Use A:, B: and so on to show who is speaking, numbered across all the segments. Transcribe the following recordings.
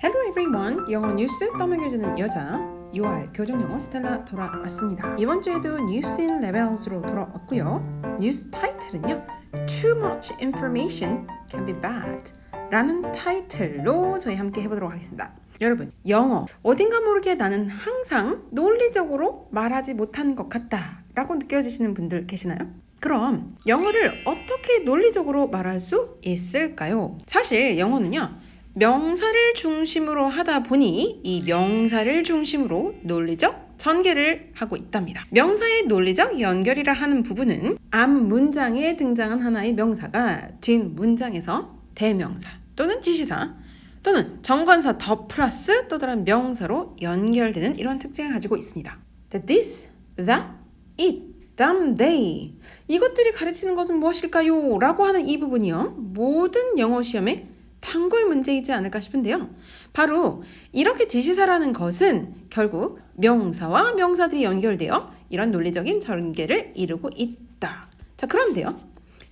A: Hello everyone. 영어 뉴스 떠먹여주는 여자 UR 교정영어 스텔라 돌아왔습니다. 이번 주에도 뉴스 인 레벨스로 돌아왔고요. 뉴스 타이틀은요. Too much information can be bad. 라는 타이틀로 저희 함께 해보도록 하겠습니다. 여러분, 영어 어딘가 모르게 나는 항상 논리적으로 말하지 못하는 것 같다 라고 느껴지시는 분들 계시나요? 그럼 영어를 어떻게 논리적으로 말할 수 있을까요? 사실 영어는요. 명사를 중심으로 하다 보니 이 명사를 중심으로 논리적 전개를 하고 있답니다. 명사의 논리적 연결이라 하는 부분은 앞 문장에 등장한 하나의 명사가 뒷 문장에서 대명사 또는 지시사 또는 정관사 더 플러스 또 다른 명사로 연결되는 이런 특징을 가지고 있습니다. The this, that, it, them, they 이것들이 가르치는 것은 무엇일까요? 라고 하는 이 부분이요. 모든 영어 시험에 단골 문제이지 않을까 싶은데요. 바로 이렇게 지시사라는 것은 결국 명사와 명사들이 연결되어 이런 논리적인 전개를 이루고 있다. 자, 그런데요.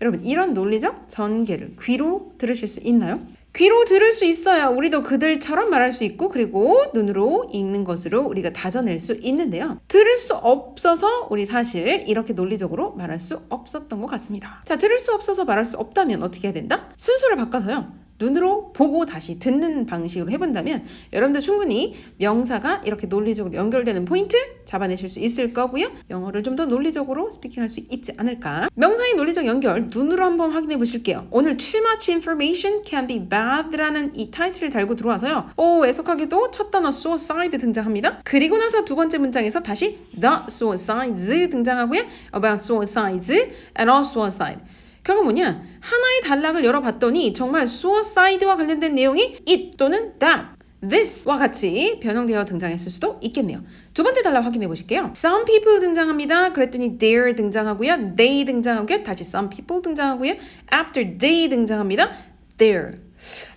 A: 여러분, 이런 논리적 전개를 귀로 들으실 수 있나요? 귀로 들을 수 있어야 우리도 그들처럼 말할 수 있고 그리고 눈으로 읽는 것으로 우리가 다져낼 수 있는데요. 들을 수 없어서 우리 사실 이렇게 논리적으로 말할 수 없었던 것 같습니다. 자, 들을 수 없어서 말할 수 없다면 어떻게 해야 된다? 순서를 바꿔서요. 눈으로 보고 다시 듣는 방식으로 해본다면 여러분들 충분히 명사가 이렇게 논리적으로 연결되는 포인트 잡아내실 수 있을 거고요. 영어를 좀 더 논리적으로 스피킹할 수 있지 않을까. 명사의 논리적 연결 눈으로 한번 확인해 보실게요. 오늘 too much information can be bad라는 이 타이틀을 달고 들어와서요. 오 애석하게도 첫 단어 suicide 등장합니다. 그리고 나서 두 번째 문장에서 다시 the suicides 등장하고요. about suicides and all suicide. 결국 뭐냐? 하나의 단락을 열어봤더니 정말 suicide와 관련된 내용이 it 또는 that, this와 같이 변형되어 등장했을 수도 있겠네요. 두 번째 단락 확인해 보실게요. Some people 등장합니다. 그랬더니 there 등장하고요. They 등장하고요. 다시 some people 등장하고요. After they 등장합니다. There.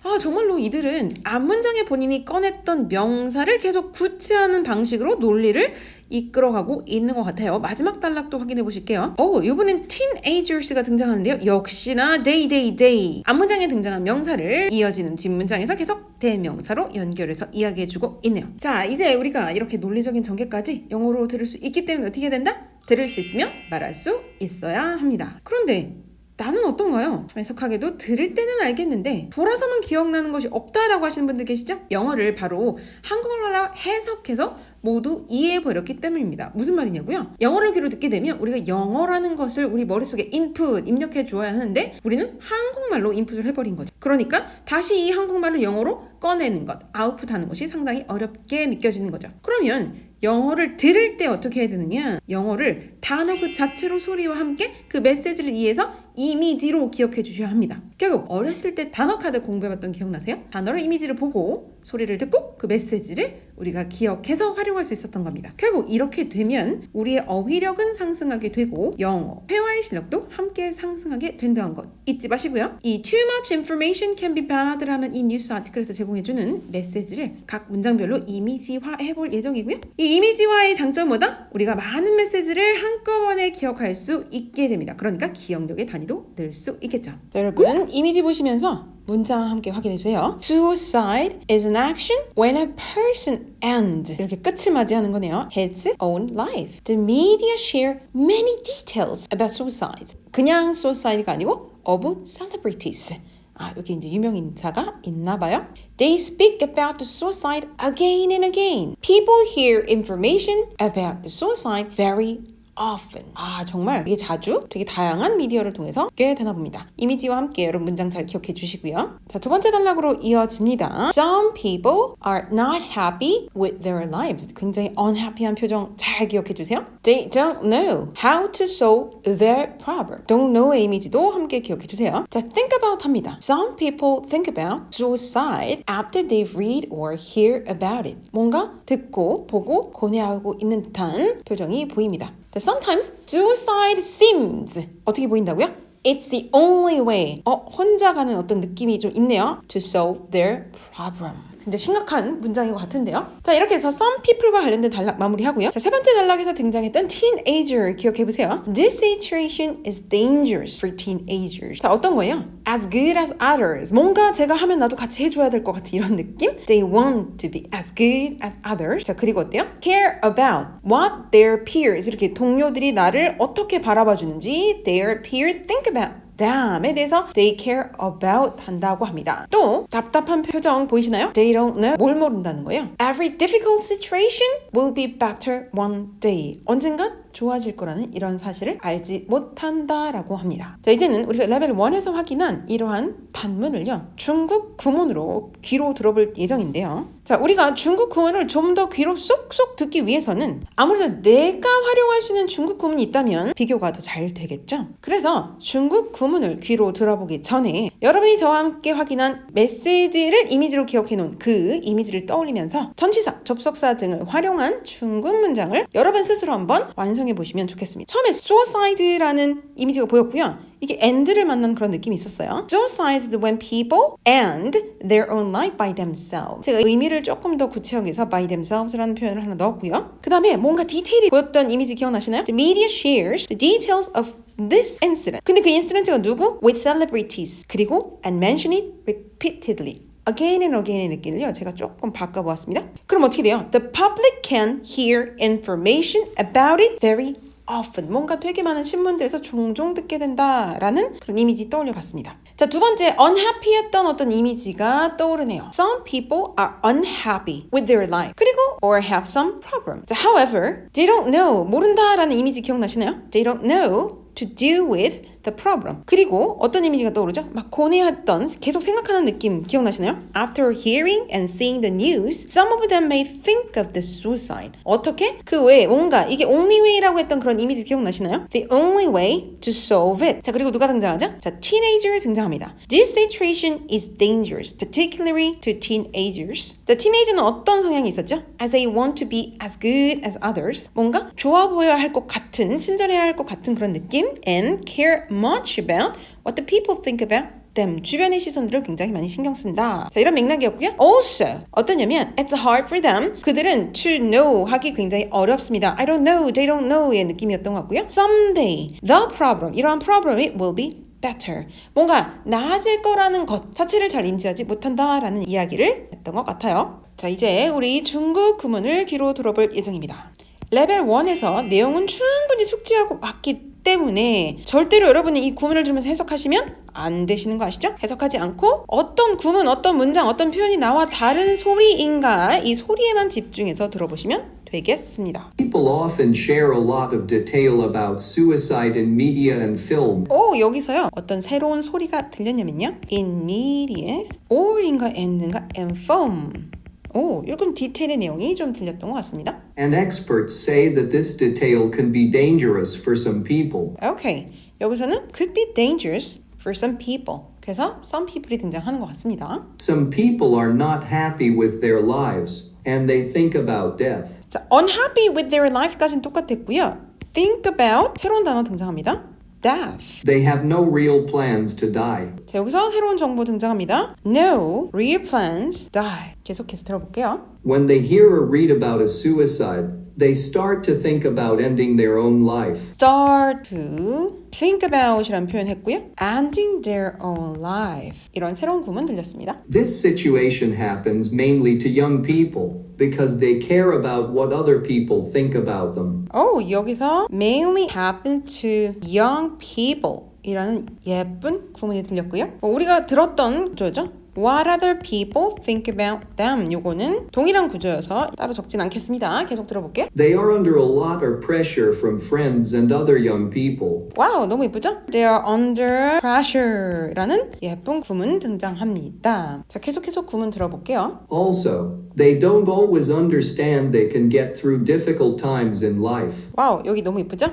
A: 아, 정말로 이들은 앞 문장에 본인이 꺼냈던 명사를 계속 구체하는 방식으로 논리를 이끌어가고 있는 것 같아요. 마지막 단락도 확인해 보실게요. 오, 이번엔 teenagers가 등장하는데요. 역시나 day, day, day. 앞문장에 등장한 명사를 이어지는 뒷문장에서 계속 대명사로 연결해서 이야기해주고 있네요. 자, 이제 우리가 이렇게 논리적인 전개까지 영어로 들을 수 있기 때문에 어떻게 된다? 들을 수 있으면 말할 수 있어야 합니다. 그런데 나는 어떤가요? 좀 해석하게도 들을 때는 알겠는데 돌아서만 기억나는 것이 없다라고 하시는 분들 계시죠? 영어를 바로 한국어로 해석해서 모두 이해해 버렸기 때문입니다. 무슨 말이냐고요? 영어를 귀로 듣게 되면 우리가 영어라는 것을 우리 머릿속에 인풋 입력해 주어야 하는데 우리는 한국말로 인풋을 해버린 거죠. 그러니까 다시 이 한국말을 영어로 꺼내는 것, 아웃풋하는 것이 상당히 어렵게 느껴지는 거죠. 그러면 영어를 들을 때 어떻게 해야 되느냐? 영어를 단어 그 자체로 소리와 함께 그 메시지를 이해해서 이미지로 기억해 주셔야 합니다. 결국 어렸을 때 단어 카드 공부해봤던 기억나세요? 단어를 이미지를 보고 소리를 듣고 그 메시지를 우리가 기억해서 활용할 수 있었던 겁니다. 결국 이렇게 되면 우리의 어휘력은 상승하게 되고 영어, 회화의 실력도 함께 상승하게 된다는 것 잊지 마시고요. 이 too much information can be bad라는 이 뉴스 아티클에서 제공해주는 메시지를 각 문장별로 이미지화해 볼 예정이고요. 이 이미지화의 장점은 뭐다? 우리가 많은 메시지를 한꺼번에 기억할 수 있게 됩니다. 그러니까 기억력의 단위도 늘 수 있겠죠. 자, 여러분 이미지 보시면서 문장 함께 확인해 주세요. Suicide is an action when a person ends 이렇게 끝을 맞이하는 거네요. His own life. The media share many details about suicides. 그냥 suicide가 아니고 of celebrities. 아, 여기 이제 유명 인사가 있나 봐요. They speak about the suicide again and again. People hear information about the suicide very often. 아, 정말 이게 자주 되게 다양한 미디어를 통해서 꽤 되나 봅니다. 이미지와 함께 여러분 문장 잘 기억해 주시고요. 자, 두 번째 단락으로 이어집니다. Some people are not happy with their lives. 굉장히 unhappy한 표정 잘 기억해 주세요. They don't know how to solve their problem. Don't know의 이미지도 함께 기억해 주세요. 자, think about 합니다. Some people think about suicide after they read or hear about it. 뭔가 듣고 보고 고뇌하고 있는 듯한 표정이 보입니다. 자, sometimes suicide seems 어떻게 보인다고요? It's the only way. 어, 혼자 가는 어떤 느낌이 좀 있네요. To solve their problem. 굉장히 심각한 문장인 것 같은데요. 자, 이렇게 해서 some people과 관련된 단락 마무리하고요. 자, 세 번째 단락에서 등장했던 teenager 기억해 보세요. This situation is dangerous for teenagers. 자, 어떤 거예요? As good as others. 뭔가 제가 하면 나도 같이 해줘야 될 것 같은 이런 느낌? They want to be as good as others. 자, 그리고 어때요? Care about what their peers. 이렇게 동료들이 나를 어떻게 바라봐 주는지 their peers think about. 다음에 대해서 they care about 한다고 합니다. 또 답답한 표정 보이시나요? They don't know 뭘 모른다는 거예요. Every difficult situation will be better one day. 언젠간 좋아질 거라는 이런 사실을 알지 못한다라고 합니다. 자 이제는 우리가 레벨 1에서 확인한 이러한 단문을요 중국 구문으로 귀로 들어볼 예정인데요. 자 우리가 중국 구문을 좀 더 귀로 쏙쏙 듣기 위해서는 아무래도 내가 활용할 수 있는 중국 구문이 있다면 비교가 더 잘 되겠죠. 그래서 중국 구문을 귀로 들어보기 전에 여러분이 저와 함께 확인한 메시지를 이미지로 기억해 놓은 그 이미지를 떠올리면서 전치사, 접속사 등을 활용한 중국 문장을 여러분 스스로 한번 완성해 보시면 좋겠습니다. 처음에 suicide라는 이미지가 보였고요. 이게 end를 만난 그런 느낌이 있었어요. Suicide when people end their own life by themselves. 제가 의미를 조금 더 구체적해서 by themselves라는 표현을 하나 넣었고요. 그 다음에 뭔가 디테일이 보였던 이미지 기억나시나요? The media shares the details of this incident. 근데 그 인시던트가 누구? With celebrities. 그리고 and mention it repeatedly. again and again의 느낌을요 제가 조금 바꿔보았습니다. 그럼 어떻게 돼요? The public can hear information about it very often. 뭔가 되게 많은 신문들에서 종종 듣게 된다라는 그런 이미지 떠올려 봤습니다. 자, 두 번째 unhappy했던 어떤 이미지가 떠오르네요. Some people are unhappy with their life. 그리고 or have some problem. 자, however, they don't know. 모른다라는 이미지 기억나시나요? They don't know to deal with the problem. 그리고 어떤 이미지가 떠오르죠? 막 고뇌했던 계속 생각하는 느낌 기억나시나요? After hearing and seeing the news, some of them may think of the suicide. 어떻게? 그 외에 뭔가 이게 only way라고 했던 그런 이미지 기억나시나요? The only way to solve it. 자 그리고 누가 등장하죠? 자 teenager 등장합니다. This situation is dangerous, particularly to teenagers. 자 teenager는 어떤 성향이 있었죠? As they want to be as good as others. 뭔가 좋아 보여야 할 것 같은, 친절해야 할 것 같은 그런 느낌. And care much about what the people think about them. 주변의 시선들을 굉장히 많이 신경 쓴다. 자, 이런 맥락이었고요. Also, 어떠냐면 it's hard for them. 그들은 to know 하기 굉장히 어렵습니다. I don't know, they don't know의 느낌이었던 것 같고요. Someday, the problem, 이러한 problem이 will be better. 뭔가 나아질 거라는 것 자체를 잘 인지하지 못한다라는 이야기를 했던 것 같아요. 자, 이제 우리 중국 구문을 귀로 들어볼 예정입니다. 레벨 1에서 내용은 충분히 숙지하고 맞기 때문에 절대로 여러분이 이 구문을 들으면서 해석하시면 안 되시는 거 아시죠? 해석하지 않고 어떤 구문, 어떤 문장, 어떤 표현이 나와 다른 소리인가 이 소리에만 집중해서 들어보시면 되겠습니다.
B: People often share a lot of detail about suicide in media and film.
A: 오 여기서요 어떤 새로운 소리가 들렸냐면요 in media or인가 and인가 and film 오 이건 디테일의 내용이 좀 들렸던 것 같습니다
B: And experts say that this detail can be dangerous for some people.
A: 오케이 여기서는 could be dangerous for some people 그래서 some people이 등장하는 것 같습니다
B: Some people are not happy with their lives, and they think about death.
A: 자 unhappy with their life까지는 똑같았고요 think about 새로운 단어 등장합니다 death
B: They have no real plans to die.
A: 자 여기서 새로운 정보 등장합니다 no real plans die 계속해서 들어볼게요
B: When they hear or read about a suicide, they start to think about ending their own life.
A: start to think about이라는 표현했고요. ending their own life 이런 새로운 구문 들렸습니다.
B: This situation happens mainly to young people because they care about what other people think about them.
A: 오 여기서 mainly happen to young people 이라는 예쁜 구문이 들렸고요. 어, 우리가 들었던 구조죠. What other people think about them 요거는 동일한 구조여서 따로 적진 않겠습니다. 계속 들어볼게요.
B: They are under a lot of pressure from friends and other young people.
A: 와우 너무 예쁘죠? They are under pressure라는 예쁜 구문 등장합니다. 자 계속해서 구문 들어볼게요.
B: Also, they don't always understand they can get through difficult times in life.
A: 와우 여기 너무 예쁘죠?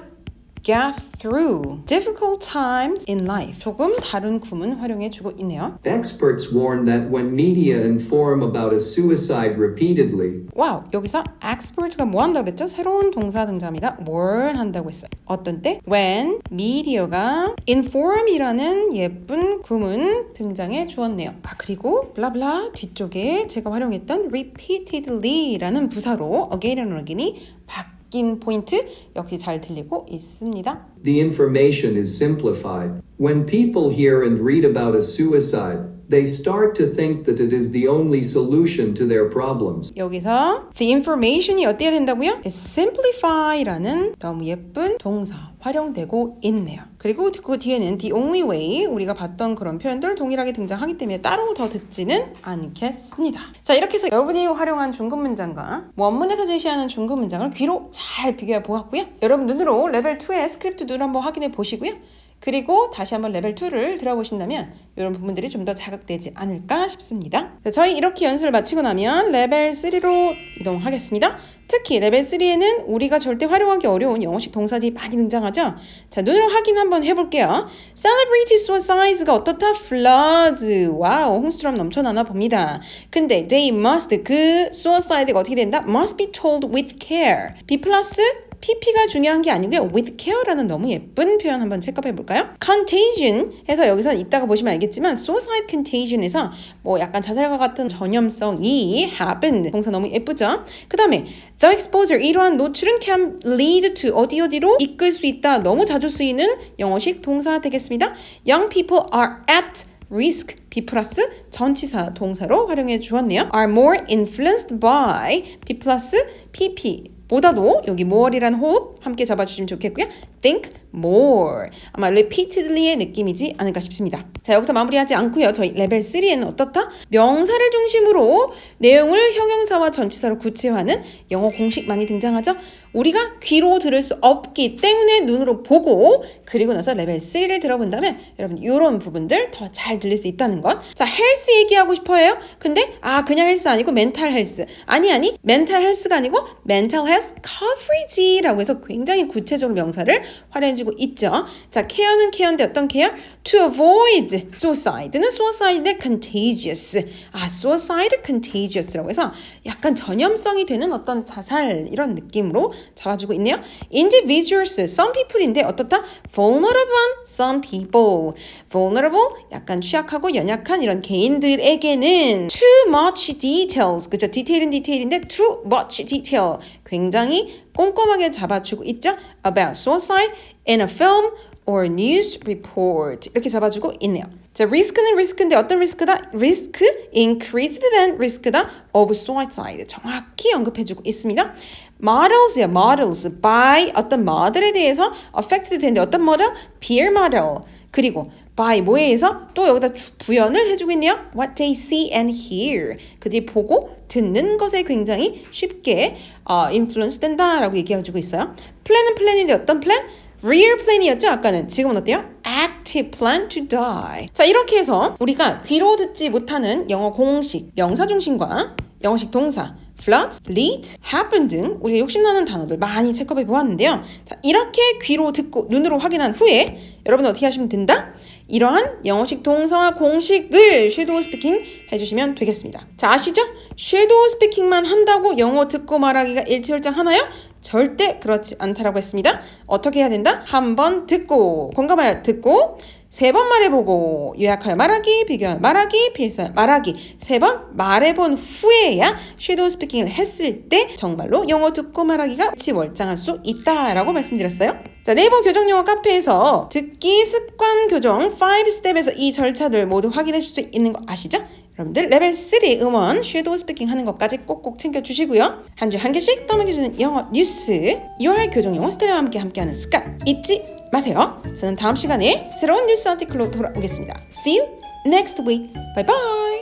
A: Get through difficult times in life. 조금 다른 구문 활용해 주고 있네요.
B: Experts warn that when media inform about a suicide repeatedly,
A: 와우, 여기서 expert가 뭐 한다고 그랬죠? 새로운 동사 등장합니다. 뭘 한다고 했어요? 어떤 때? When media가 inform이라는 예쁜 구문 등장해 주었네요. 아, 그리고 블라블라 뒤쪽에 제가 활용했던 repeatedly라는 부사로 again and again이 바 뀐 포인트 역시 잘 들리고 있습니다.
B: the information is simplified. When people hear and read about a suicide, they start to think that it is the only solution to their problems.
A: 여기서 the information이 어때야 된다고요? simplify라는 너무 예쁜 동사 활용되고 있네요. 그리고 그 뒤에는 the only way 우리가 봤던 그런 표현들 동일하게 등장하기 때문에 따로 더 듣지는 않겠습니다. 자 이렇게 해서 여러분이 활용한 중급 문장과 원문에서 제시하는 중급 문장을 귀로 잘 비교해 보았고요. 여러분 눈으로 레벨 2의 스크립트 눈 한번 확인해 보시고요. 그리고 다시 한번 레벨 2를 들어보신다면 이런 부분들이 좀 더 자극되지 않을까 싶습니다. 자, 저희 이렇게 연습을 마치고 나면 레벨 3로 이동하겠습니다. 특히 레벨 3에는 우리가 절대 활용하기 어려운 영어식 동사들이 많이 등장하죠. 자, 눈으로 확인 한번 해볼게요. Celebrity suicide가 어떻다? Flood. 와우, 홍수처럼 넘쳐나나 봅니다. 근데 they must, 그 suicide가 어떻게 된다? Must be told with care. B 플러스 PP가 중요한 게 아니고요. with care라는 너무 예쁜 표현 한번 체크해 볼까요? contagion 해서 여기서 이따가 보시면 알겠지만 suicide contagion에서 뭐 약간 자살과 같은 전염성이 happen 동사 너무 예쁘죠? 그 다음에 the exposure 이러한 노출은 can lead to 어디 어디로 이끌 수 있다 너무 자주 쓰이는 영어식 동사 되겠습니다. young people are at risk B 플러스 전치사 동사로 활용해 주었네요. are more influenced by B 플러스 PP 보다도 여기 more이라는 호흡 함께 잡아주시면 좋겠고요. think more 아마 repeatedly의 느낌이지 않을까 싶습니다. 자 여기서 마무리하지 않고요. 저희 레벨 3에는 어떻다? 명사를 중심으로 내용을 형용사와 전치사로 구체화하는 영어 공식 많이 등장하죠. 우리가 귀로 들을 수 없기 때문에 눈으로 보고 그리고 나서 레벨 3를 들어본다면 여러분 이런 부분들 더 잘 들릴 수 있다는 것. 자 헬스 얘기하고 싶어요. 근데 아 그냥 헬스 아니고 멘탈 헬스 아니 아니 멘탈 헬스가 아니고 멘탈 헬스 coverage라고 해서 굉장히 구체적으로 명사를 활용 해주고 있죠. 자 케어는 케어인데 어떤 케어? To avoid suicide는 suicide의 contagious. 아 suicide contagious라고 해서 약간 전염성이 되는 어떤 자살 이런 느낌으로 잡아주고 있네요. individuals, some people인데 어떻다? vulnerable some people. Vulnerable 약간 취약하고 연약한 이런 개인들에게는 too much details 그죠? 디테일은 디테일인데 too much detail 굉장히 꼼꼼하게 잡아주고 있죠. about suicide in a film or news report 이렇게 잡아주고 있네요. 자, 리스크는 리스크인데 어떤 리스크다? 리스크 increased than 리스크다 of suicide 정확히 언급해주고 있습니다. models이야 models by 어떤 모델에 대해서 affected 되는데 어떤 모델? peer model 그리고 by 뭐에 의해서 또 여기다 주- 부연을 해주고 있네요. What they see and hear. 그들이 보고 듣는 것에 굉장히 쉽게 어, influence 된다라고 얘기해주고 있어요. 플랜은 플랜인데 어떤 플랜? real plan이었죠 아까는 지금은 어때요? active plan to die 자 이렇게 해서 우리가 귀로 듣지 못하는 영어 공식 명사 중심과 영어식 동사 flood, lead, happen 등 우리가 욕심나는 단어들 많이 체크해 보았는데요 자 이렇게 귀로 듣고 눈으로 확인한 후에 여러분은 어떻게 하시면 된다? 이러한 영어식 동사와 공식을 섀도우 스피킹 해주시면 되겠습니다. 자, 아시죠? 섀도우 스피킹만 한다고 영어 듣고 말하기가 일치월장 하나요? 절대 그렇지 않다라고 했습니다. 어떻게 해야 된다? 한번 듣고, 공감하여 듣고, 세 번 말해보고, 요약하여 말하기, 비교하여 말하기, 필사하여 말하기, 세 번 말해본 후에야 섀도우 스피킹을 했을 때 정말로 영어 듣고 말하기가 일치월장할 수 있다라고 말씀드렸어요. 자, 네이버 교정 영어 카페에서 듣기 습관 교정 5스텝에서 이 절차들 모두 확인하실 수 있는 거 아시죠? 여러분들 레벨 3 음원 섀도우 스피킹 하는 것까지 꼭꼭 챙겨주시고요. 한 주에 한 개씩 떠먹여주는 영어 뉴스 6월 교정 영어 스텔라와 함께 함께하는 습관 잊지 마세요. 저는 다음 시간에 새로운 뉴스 아티클로 돌아오겠습니다. See you next week. Bye bye.